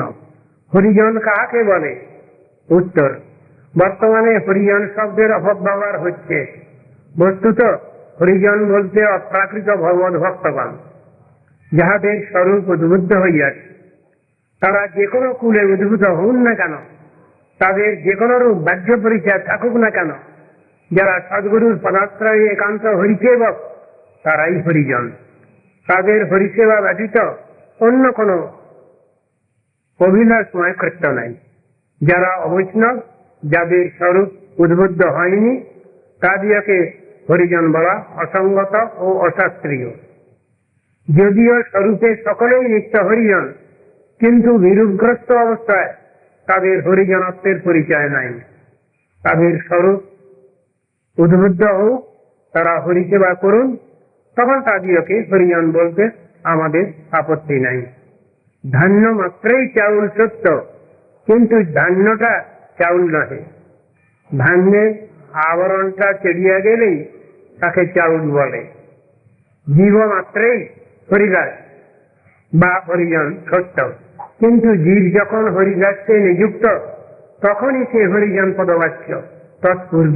বৈষ্ণব হরিজন কাহাকে বলে? উত্তর, বর্তমানে হরিজন শব্দের অপব্যবহার হচ্ছে। বস্তুত, হরিজন বলতে অপ্রাকৃত ভগবত ভক্তগণ, যাহাদের স্বরূপ উদ্বুদ্ধ হইয়াছে। তারা যে কোনো কুলে উদ্ভূত হন না কেন? তাদের যে কোনো রূপ বাহ্য পরিচয় থাকুক না কেন? যারা সদ্গুরুর পদাশ্রয়ে একান্ত হরিসেবক, তারাই হরিজন। তাদের হরিসেবা ব্যতীত অন্য কোনো অভিলাষময় কৃত্য নাই। যারা অবৈষ্ণব, যাদের স্বরূপ উদ্বুদ্ধ হয়নি তাদিওকে হরিজন বলা অসঙ্গত ও অশাস্ত্রীয়। যদিও স্বরূপে সকলেই নিত্য হরিজন, কিন্তু বিরূপগ্রস্ত অবস্থায় তাদের হরিজনত্বের পরিচয় নাই। তাদের স্বরূপ উদ্বুদ্ধ হোক, তারা হরিসেবা করুন, তখন তাদিওকে হরিজন বলতে আমাদের আপত্তি নাই। ধান্য মাত্রই চাউল সত্য কিন্তু ধান্যটা চাউল নহে ধান্যের আবরণটা চেড়িয়া গেলেই তাকে চাউল বলে জীব মাত্রেই হরিদাস বা হরিজন সত্য কিন্তু জীব যখন হরিদাসে নিযুক্ত তখনই সে হরিজন পদবাচ্য তৎপূর্বে